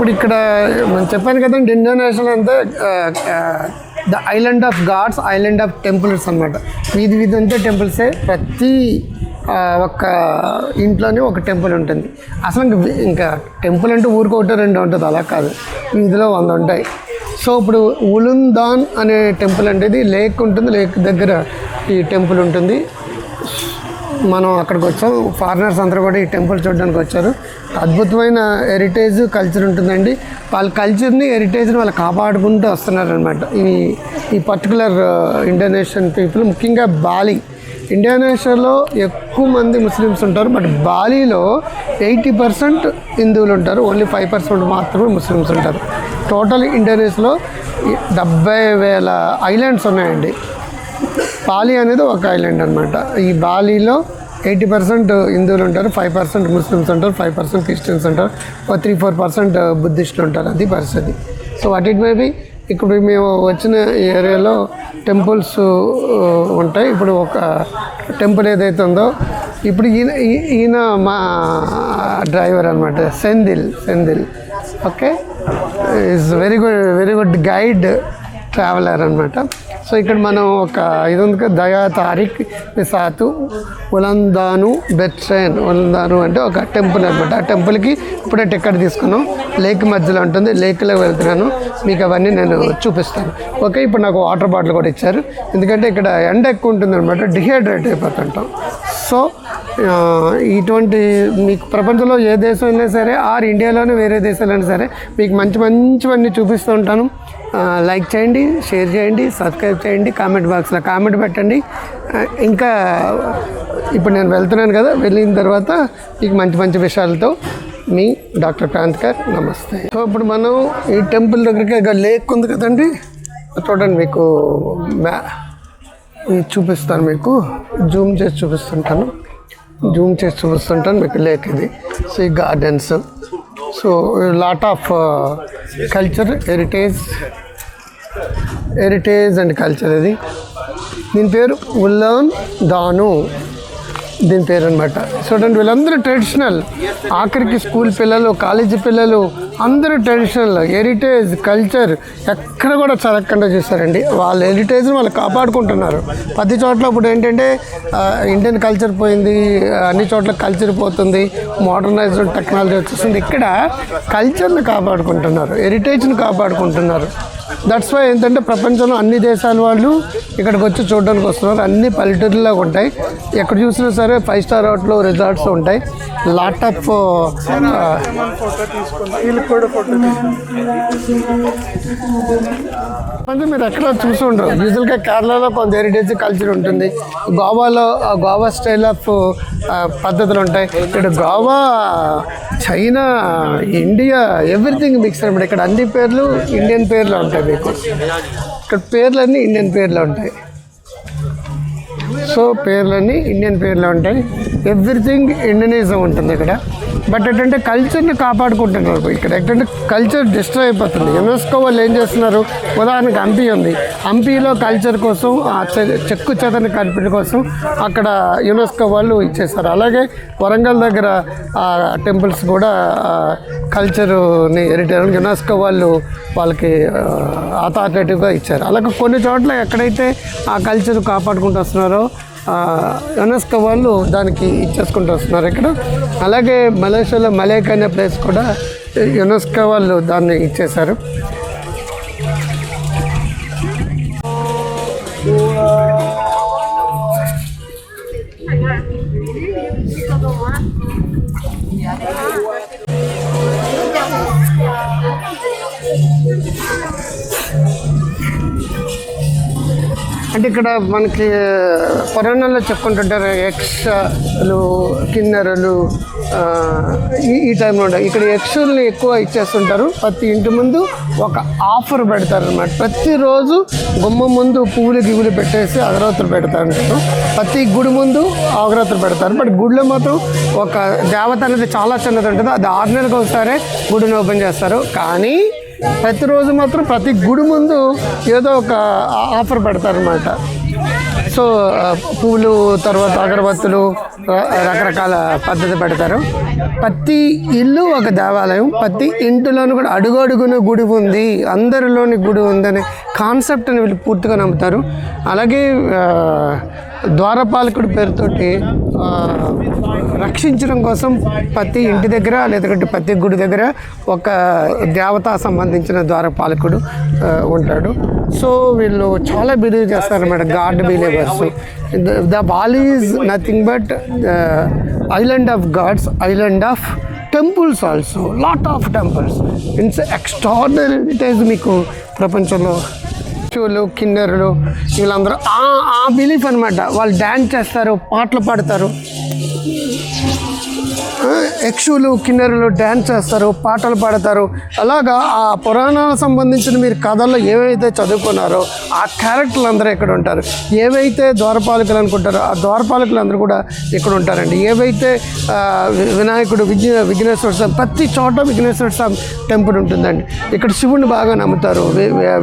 ఇప్పుడు ఇక్కడ మనం చెప్పాను కదండి ఇండోనేషియా అంతా the island of gods island of temples అనమాట వీధి వీధి అంతా టెంపుల్సే ప్రతి ఒక్క ఇంట్లోనే ఒక టెంపుల్ ఉంటుంది. అసలు ఇంకా టెంపుల్ అంటే ఊరికి ఒకటి రెండు ఉంటుంది అలా కాదు. వీధిలో వంద ఉంటాయి. సో ఇప్పుడు ఉలుందాన్ అనే టెంపుల్ అంటే లేక్ ఉంటుంది లేక్ దగ్గర ఈ టెంపుల్ ఉంటుంది. మనం అక్కడికి వచ్చాం. ఫారినర్స్ అందరూ కూడా ఈ టెంపుల్ చూడడానికి వచ్చారు. అద్భుతమైన హెరిటేజ్ కల్చర్ ఉంటుందండి. వాళ్ళ కల్చర్ని హెరిటేజ్ని వాళ్ళు కాపాడుకుంటూ వస్తున్నారనమాట ఈ ఈ పర్టికులర్ ఇండోనేషియన్ పీపుల్ ముఖ్యంగా బాలి ఇండోనేషియాలో ఎక్కువ మంది ముస్లిమ్స్ ఉంటారు. బట్ బాలీలో ఎయిటీ పర్సెంట్ హిందువులు ఉంటారు. ఓన్లీ ఫైవ్ పర్సెంట్ మాత్రమే ముస్లిమ్స్ ఉంటారు. టోటల్ ఇండోనేషియాలో డెబ్బై వేల ఐలాండ్స్ ఉన్నాయండి. బాలి అనేది ఒక ఐలాండ్ అనమాట ఈ బాలీలో ఎయిటీ పర్సెంట్ హిందువులు ఉంటారు ఫైవ్ పర్సెంట్ ముస్లిమ్స్ ఉంటారు ఫైవ్ పర్సెంట్ క్రిస్టియన్స్ ఉంటారు ఒక త్రీ ఫోర్ పర్సెంట్ బుద్ధిస్టులు ఉంటారు అది పరిస్థితి. So what it may be ఇప్పుడు మేము వచ్చిన ఏరియాలో టెంపుల్స్ ఉంటాయి. ఇప్పుడు ఒక టెంపుల్ ఏదైతే ఉందో ఇప్పుడు ఈయన ఈ- ఈయన మా డ్రైవర్ అనమాట Senthil Senthil. Okay? Is very good very good guide traveller అనమాట సో ఇక్కడ మనం ఒక ఇది ఉంది కదా దయా తారిక్ సాతు ఉలందాను బెట్రేన్ ఉలందాను అంటే ఒక టెంపుల్ అనమాట ఆ టెంపుల్కి ఇప్పుడే టికెట్ తీసుకున్నాం. లేక్ మధ్యలో ఉంటుంది. లేక్లో వెళ్తున్నాను. మీకు అవన్నీ నేను చూపిస్తాను. ఓకే ఇప్పుడు నాకు వాటర్ బాటిల్ కూడా ఇచ్చారు. ఎందుకంటే ఇక్కడ ఎండ ఎక్కువ ఉంటుంది అనమాట డిహైడ్రేట్ అయిపోతుంటాం. సో ఇటువంటి మీకు ప్రపంచంలో ఏ దేశం అయినా సరే ఆర్ ఇండియాలోనే వేరే దేశాలైనా సరే మీకు మంచి మంచివన్నీ చూపిస్తూ ఉంటాను. లైక్ చేయండి షేర్ చేయండి సబ్స్క్రైబ్ చేయండి కామెంట్ బాక్స్లో కామెంట్ పెట్టండి. ఇంకా ఇప్పుడు నేను వెళ్తున్నాను కదా వెళ్ళిన తర్వాత మీకు మంచి మంచి విషయాలతో మీ డాక్టర్ క్రాంతికర్ నమస్తే. సో ఇప్పుడు మనం ఈ టెంపుల్ దగ్గరికి లేక్ ఉంది కదండి చూడండి మీకు మ్యా చూపిస్తాను మీకు జూమ్ చేసి చూపిస్తుంటాను. జూమ్ చేసి చూస్తుంటాను మీకు లేక్ ఇది. సో ఈ gardens so lot of culture heritage heritage and culture ఇది. దీని పేరు ఉల్లాన్ దాను. దీని పేరు అనమాట చూడండి వీళ్ళందరూ ట్రెడిషనల్ ఆఖరికి స్కూల్ పిల్లలు కాలేజీ పిల్లలు అందరూ ట్రెడిషనల్ హెరిటేజ్ కల్చర్ ఎక్కడ కూడా చదవకుండా చూస్తారండి. వాళ్ళ హెరిటేజ్ని వాళ్ళు కాపాడుకుంటున్నారు. ప్రతి చోట్ల ఇప్పుడు ఏంటంటే ఇండియన్ కల్చర్ పోయింది అన్ని చోట్ల కల్చర్ పోతుంది మోడర్నైజ్డ్ టెక్నాలజీ వచ్చేస్తుంది. ఇక్కడ కల్చర్ని కాపాడుకుంటున్నారు హెరిటేజ్ని కాపాడుకుంటున్నారు. దట్స్ వై ఏంటంటే ప్రపంచంలో అన్ని దేశాల వాళ్ళు ఇక్కడికి వచ్చి చూడడానికి వస్తున్నారు. అన్ని పల్లెటూరులో ఉంటాయి. ఎక్కడ చూసినా సరే ఫైవ్ స్టార్ హోటల్ రిజార్ట్స్ ఉంటాయి. లాట్ ఆఫ్ అంటే మీరు ఎక్కడ చూసి ఉండరు. యూజువల్గా కేరళలో కొంత హెరిటేజ్ కల్చర్ ఉంటుంది. గోవాలో ఆ గోవా స్టైల్ ఆఫ్ uh, పద్ధతులు ఉంటాయి. ఇక్కడ Goa China India everything mix అనమాట ఇక్కడ అన్ని పేర్లు ఇండియన్ పేర్లు ఉంటాయి మీకు. ఇక్కడ పేర్లన్నీ ఇండియన్ పేర్లు ఉంటాయి. సో పేర్లన్నీ ఇండియన్ పేర్లు ఉంటాయి. ఎవ్రీథింగ్ ఇండోనేషియా ఉంటుంది ఇక్కడ. బట్ ఏంటంటే కల్చర్ని కాపాడుకుంటున్నారు ఇక్కడ. ఏంటంటే కల్చర్ డిస్ట్రాయ్ అయిపోతుంది. యునెస్కో వాళ్ళు ఏం చేస్తున్నారు? ఉదాహరణకు హంపి ఉంది. హంపీలో కల్చర్ కోసం ఆ చె- చెక్కు చెదని కనిపించడం కోసం అక్కడ యునెస్కో వాళ్ళు ఇచ్చేస్తారు అలాగే వరంగల్ దగ్గర ఆ టెంపుల్స్ కూడా కల్చరుని హెరిటేజ్ యునెస్కో వాళ్ళు వాళ్ళకి అథారిటేటివ్గా ఇచ్చారు. అలాగే కొన్ని చోట్ల ఎక్కడైతే ఆ కల్చర్ కాపాడుకుంటూ వస్తున్నారో యునెస్కో వాళ్ళు దానికి ఇచ్చేసుకుంటూ వస్తున్నారు ఇక్కడ. అలాగే మలేషియాలో మలేక్ అనే ప్లేస్ కూడా యునెస్కో వాళ్ళు దాన్ని ఇచ్చేశారు. అంటే ఇక్కడ మనకి పురాణాల్లో చెప్పుకుంటుంటారు ఎక్స్లు కిన్నెరలు ఈ ఈ టైంలో ఉంటాయి ఇక్కడ యక్షుల్ని ఎక్కువ ఇచ్చేస్తుంటారు. ప్రతి ఇంటి ముందు ఒక ఆఫర్ పెడతారు అనమాట ప్రతిరోజు గుమ్మ ముందు పువ్వులు గిగులు పెట్టేసి అగరవతులు పెడతారు ప్రతి గుడి ముందు అగరవతులు పెడతారు. బట్ గుడిలో మాత్రం ఒక దేవత అనేది చాలా చిన్నది ఉంటుంది. అది ఆరు నెలలకు ఒకసారి గుడిని ఓపెన్ చేస్తారు. కానీ ప్రతిరోజు మాత్రం ప్రతి గుడి ముందు ఏదో ఒక ఆఫర్ పెడతారనమాట సో పూలు తర్వాత అగరబత్తులు రకరకాల పద్ధతి పెడతారు. ప్రతి ఇల్లు ఒక దేవాలయం ప్రతి ఇంటిలోనూ కూడా అడుగడుగున గుడి ఉంది అందరిలోని గుడి ఉందనే కాన్సెప్ట్ని వీళ్ళు పూర్తిగా నమ్ముతారు. అలాగే ద్వారపాలకుడి పేరుతోటి రక్షించడం కోసం ప్రతి ఇంటి దగ్గర లేదంటే ప్రతి గుడి దగ్గర ఒక దేవత సంబంధించిన ద్వారపాలకుడు ఉంటాడు. సో వీళ్ళు చాలా బిలీవ్ చేస్తారన్నమాట god believers. The Bali is nothing but island of gods island of temples also lot of temples. It's extraordinary it మీకు ప్రపంచంలో చూలు కిన్నెరులు వీళ్ళందరూ ఆ ఆ బిలీఫ్ అనమాట వాళ్ళు డ్యాన్స్ చేస్తారు పాటలు పాడతారు. ఆ, యక్షులు కిన్నెరలు డ్యాన్స్ చేస్తారు పాటలు పాడతారు. అలాగా ఆ పురాణాలకు సంబంధించిన మీరు కథల్లో ఏవైతే చదువుకున్నారో ఆ క్యారెక్టర్లు అందరూ ఇక్కడ ఉంటారు. ఏవైతే ద్వారపాలకులు అనుకుంటారో ఆ ద్వారపాలకులు అందరూ కూడా ఇక్కడ ఉంటారండి. ఏవైతే వినాయకుడు విఘ్న విఘ్నేశ్వర స్వామి ప్రతి చోట విఘ్నేశ్వర స్వామి టెంపుల్ ఉంటుందండి. ఇక్కడ శివుడిని బాగా నమ్ముతారు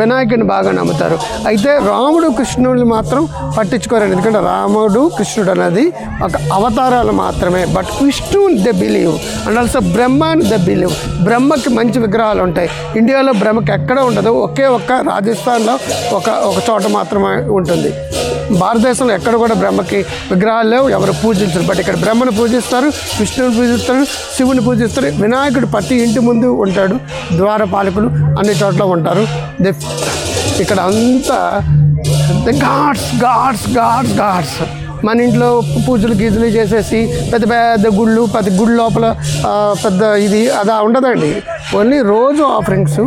వినాయకుడిని బాగా నమ్ముతారు. అయితే రాముడు కృష్ణుడిని మాత్రం పట్టించుకోరండి. ఎందుకంటే రాముడు కృష్ణుడు అనేది ఒక అవతారాలు మాత్రమే. బట్ విష్ణువుని the believe. And also Brahma the believe బ్రహ్మకి మంచి విగ్రహాలు ఉంటాయి. ఇండియాలో బ్రహ్మకి ఎక్కడ ఉండదు. ఒకే ఒక్క రాజస్థాన్లో ఒక ఒక చోట మాత్రమే ఉంటుంది. భారతదేశంలో ఎక్కడ కూడా బ్రహ్మకి విగ్రహాలు లేవు. ఎవరు పూజించరు. బట్ ఇక్కడ బ్రహ్మను పూజిస్తారు విష్ణువుని పూజిస్తారు శివుని పూజిస్తారు. వినాయకుడు ప్రతి ఇంటి ముందు ఉంటాడు. ద్వారపాలకులు అన్ని చోట్ల ఉంటారు. ఇక్కడ అంతా గాడ్స్ గాడ్స్ గాడ్స్ గాడ్స్ మన ఇంట్లో పూజలు గీజులు చేసేసి పెద్ద పెద్ద గుళ్ళు పెద్ద గుడి లోపల పెద్ద ఇది అదా ఉండదండి. ఓన్లీ రోజు offerings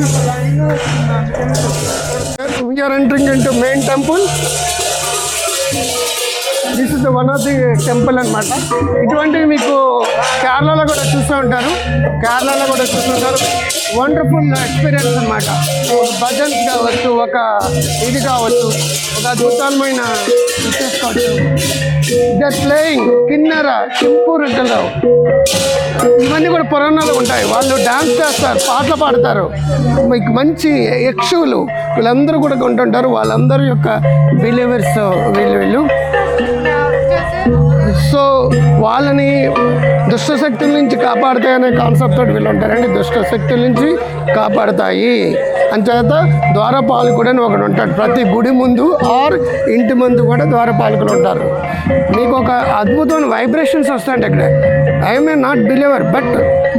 we are entering into main temple this is one of the temple అనమాట ఇటువంటివి మీకు కేరళలో కూడా చూస్తూ ఉంటారు. కేరళలో కూడా చూస్తుంటారు వండర్ఫుల్ ఎక్స్పీరియన్స్ అనమాట భజన్స్ కావచ్చు ఒక ఇది కావచ్చు ఒక అద్భుతమైన విషెస్ కావచ్చు ప్లేయింగ్ కిన్నెర చింపూరెడ్డలో ఇవన్నీ కూడా పురాణాలు ఉంటాయి. వాళ్ళు డాన్స్ చేస్తారు పాటలు పాడతారు. మీకు మంచి యక్షువులు వీళ్ళందరూ కూడా ఉంటుంటారు. వాళ్ళందరి యొక్క బిలీవర్స్ వీళ్ళు వీళ్ళు. సో వాళ్ళని దుష్ట శక్తుల నుంచి కాపాడతాయి అనే కాన్సెప్ట్ తోటి వీళ్ళు ఉంటారండి. దుష్ట శక్తుల నుంచి కాపాడతాయి. అంచేత ద్వారపాలకుడు అని ఒకడు ఉంటాడు. ప్రతి గుడి ముందు ఆర్ ఇంటి ముందు కూడా ద్వారపాలకులు ఉంటారు. మీకు ఒక అద్భుతమైన వైబ్రేషన్స్ వస్తాయండి అక్కడ I am a not believer but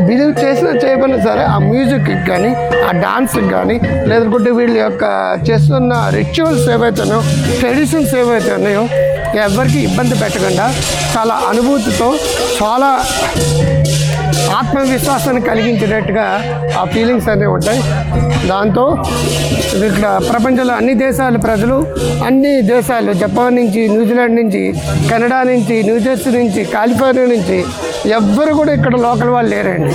believe చేసినా చేయకపోయినా సరే ఆ మ్యూజిక్కి కానీ ఆ డాన్స్కి కానీ లేదంటే వీళ్ళ యొక్క చేస్తున్న రిచువల్స్ ఏవైతేనో ట్రెడిషన్స్ ఏవైతే ఉన్నాయో ఎవరికి ఇబ్బంది పెట్టకుండా చాలా అనుభూతితో చాలా ఆత్మవిశ్వాసాన్ని కలిగించేటట్టుగా ఆ ఫీలింగ్స్ అనేవి ఉంటాయి. దాంతో ఇక్కడ ప్రపంచంలో అన్ని దేశాల ప్రజలు అన్ని దేశాలు జపాన్ నుంచి న్యూజిలాండ్ నుంచి కెనడా నుంచి న్యూజెర్సీ నుంచి కాలిఫోర్నియా నుంచి ఎవ్వరు కూడా ఇక్కడ లోకల్ వాళ్ళు లేరండి.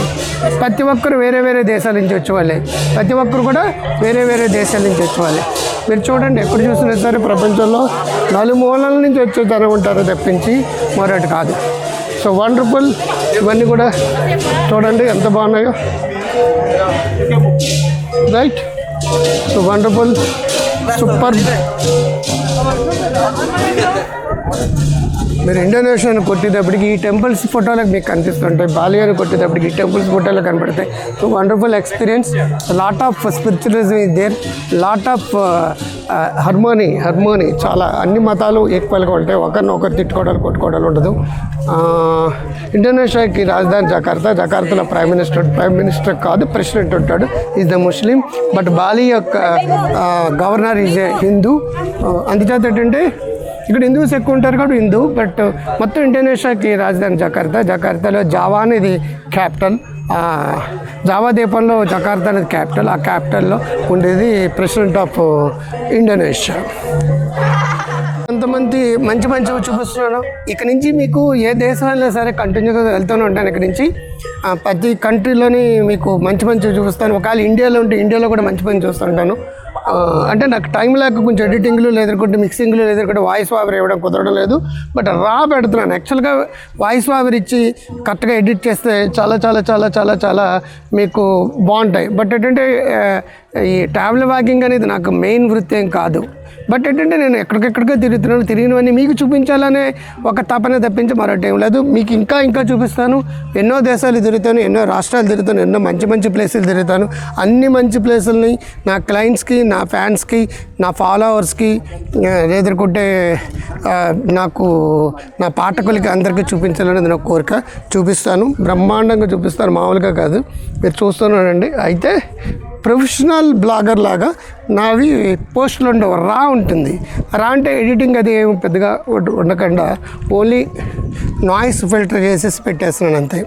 ప్రతి ఒక్కరు వేరే వేరే దేశాల నుంచి వచ్చేవాళ్ళే. ప్రతి ఒక్కరు కూడా వేరే వేరే దేశాల నుంచి వచ్చేవాళ్ళే. మీరు చూడండి ఎప్పుడు చూసినా సరే ప్రపంచంలో నలుమూలల నుంచి వచ్చే జనం ఉంటారు తప్పించి మరొకటి కాదు. సో వండర్ఫుల్ ఇవన్నీ కూడా చూడండి ఎంత బాగున్నాయో. రైట్ సో వండర్ఫుల్ సూపర్ మీరు ఇండోనేషియాను కొట్టేటప్పటికి ఈ టెంపుల్స్ ఫోటోలకు మీకు కనిపిస్తుంటాయి. బాలియాని కొట్టేటప్పటికి ఈ టెంపుల్స్ ఫోటోలు కనపడతాయి. So wonderful experience lot of spiritualism is there lot of harmony harmony చాలా అన్ని మతాలు ఈక్వల్గా ఉంటాయి. ఒకరినొకరు తిట్టుకోవడాలు కొట్టుకోవడాలు ఉండదు. ఇండోనేషియాకి రాజధాని జకార్తా. జకార్తాలో ప్రైమ్ మినిస్టర్ ప్రైమ్ మినిస్టర్ కాదు ప్రెసిడెంట్ ఉంటాడు. Is the Muslim but Bali యొక్క గవర్నర్ ఈజ్ ఏ హిందూ అందుచేత ఏంటంటే ఇక్కడ హిందూస్ ఎక్కువ ఉంటారు కాబట్టి హిందూ బట్ మొత్తం ఇండోనేషియాకి రాజధాని జకార్తా. జకార్తాలో జావా అనేది క్యాపిటల్ జావా ద్వీపంలో జకార్తా అనేది క్యాపిటల్ ఆ క్యాపిటల్లో ఉండేది ప్రెసిడెంట్ ఆఫ్ ఇండోనేషియా కొంతమంది మంచి మంచివి చూపిస్తున్నాను ఇక్కడ నుంచి మీకు ఏ దేశం అయినా సరే కంటిన్యూగా వెళ్తూనే ఉంటాను ఇక్కడ నుంచి. ప్రతి కంట్రీలోని మీకు మంచి మంచి చూపిస్తాను ఒకవేళ ఇండియాలో ఉంటే ఇండియాలో కూడా మంచి మంచి చూస్తుంటాను అంటే నాకు టైం లేక కొంచెం ఎడిటింగ్లు లేదనుకుంటే మిక్సింగ్లు లేదనుకుంటే వాయిస్ వావర్ ఇవ్వడం కుదరడం లేదు. బట్ రా పెడుతున్నాను. యాక్చువల్గా వాయిస్ వావర్ ఇచ్చి కరెక్ట్గా ఎడిట్ చేస్తే చాలా చాలా చాలా చాలా చాలా మీకు బాగుంటాయి. బట్ ఏంటంటే ఈ ట్రావెల్ వాకింగ్ అనేది నాకు మెయిన్ వృత్తి ఏం కాదు. బట్ ఏంటంటే నేను ఎక్కడికెక్కడికో తిరుగుతున్నాను తిరిగినవన్నీ మీకు చూపించాలనే ఒక తపన తప్పించి మరొకటి ఏం లేదు. మీకు ఇంకా ఇంకా చూపిస్తాను. ఎన్నో దేశాలు తిరుగుతాను ఎన్నో రాష్ట్రాలు తిరుగుతాను ఎన్నో మంచి మంచి ప్లేసులు తిరుగుతాను. అన్ని మంచి ప్లేసుల్ని నా క్లయింట్స్కి నా ఫ్యాన్స్కి నా ఫాలోవర్స్కి ఎదుర్కొంటే నాకు నా పాఠకులకి అందరికీ చూపించాలనేది నా కోరిక. చూపిస్తాను. బ్రహ్మాండంగా చూపిస్తాను. మామూలుగా కాదు. మీరు చూస్తున్నానండి అయితే ప్రొఫెషనల్ బ్లాగర్ లాగా నావి పోస్టులు ఉండవు రా ఉంటుంది. రా అంటే ఎడిటింగ్ అది ఏమి పెద్దగా ఉండకుండా ఓన్లీ నాయిస్ ఫిల్టర్ చేసేసి పెట్టేస్తున్నాను అంతే.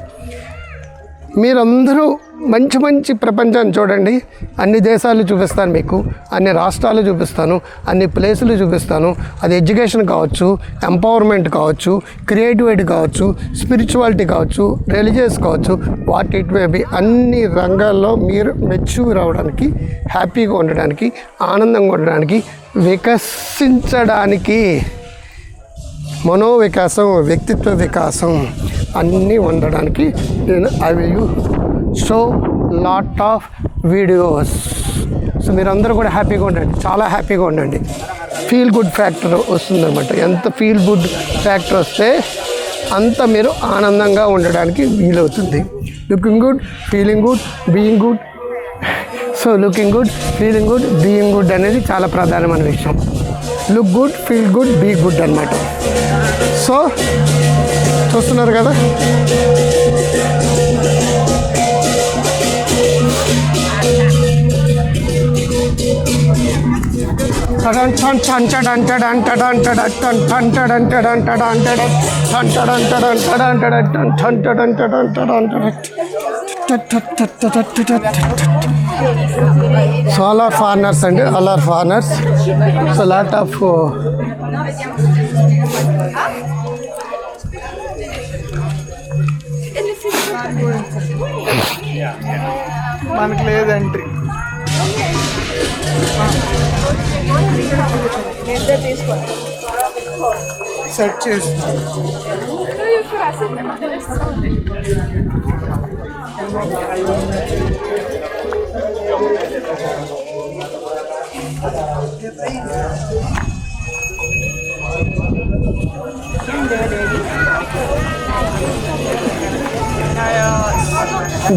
మీరందరూ మంచి మంచి ప్రపంచాన్ని చూడండి. అన్ని దేశాలు చూపిస్తాను మీకు అన్ని రాష్ట్రాలు చూపిస్తాను అన్ని ప్లేసులు చూపిస్తాను. అది ఎడ్యుకేషన్ కావచ్చు ఎంపవర్మెంట్ కావచ్చు క్రియేటివిటీ కావచ్చు స్పిరిచువాలిటీ కావచ్చు రిలీజియస్ కావచ్చు వాట్ ఇట్ మే బి అన్ని రంగాల్లో మీరు మెచ్యూర్ అవ్వడానికి హ్యాపీగా ఉండడానికి ఆనందంగా ఉండడానికి వికసించడానికి మనో వికాసం వ్యక్తిత్వ వికాసం అన్నీ ఉండడానికి నేను అవి so lot of videos. So మీరందరూ కూడా హ్యాపీగా ఉండండి. చాలా హ్యాపీగా ఉండండి. ఫీల్ గుడ్ ఫ్యాక్టర్ వస్తుందన్నమాట. ఎంత ఫీల్ గుడ్ ఫ్యాక్టర్ వస్తే అంత మీరు ఆనందంగా ఉండడానికి వీలవుతుంది. Looking good feeling good being good. So looking good feeling good being good అనేది చాలా ప్రధానమైన విషయం. Look good feel good be good అనమాట సో చూస్తున్నారు కదా సో ఆల్ ఆర్ అండి all foreigners so lot of మనకి లేదు ఎంట్రీ సెట్ చేస్తాం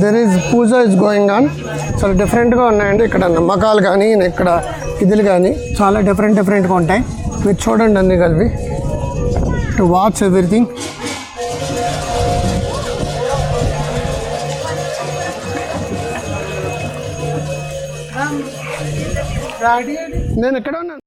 there is puja is going on చాలా డిఫరెంట్గా ఉన్నాయండి. ఇక్కడ నమ్మకాలు కానీ ఇక్కడ ఇదిలు కానీ చాలా డిఫరెంట్ డిఫరెంట్గా ఉంటాయి. మీరు చూడండి అన్ని కలిపి. టు వాచ్ ఎవ్రీథింగ్ నేను ఎక్కడ ఉన్నాను?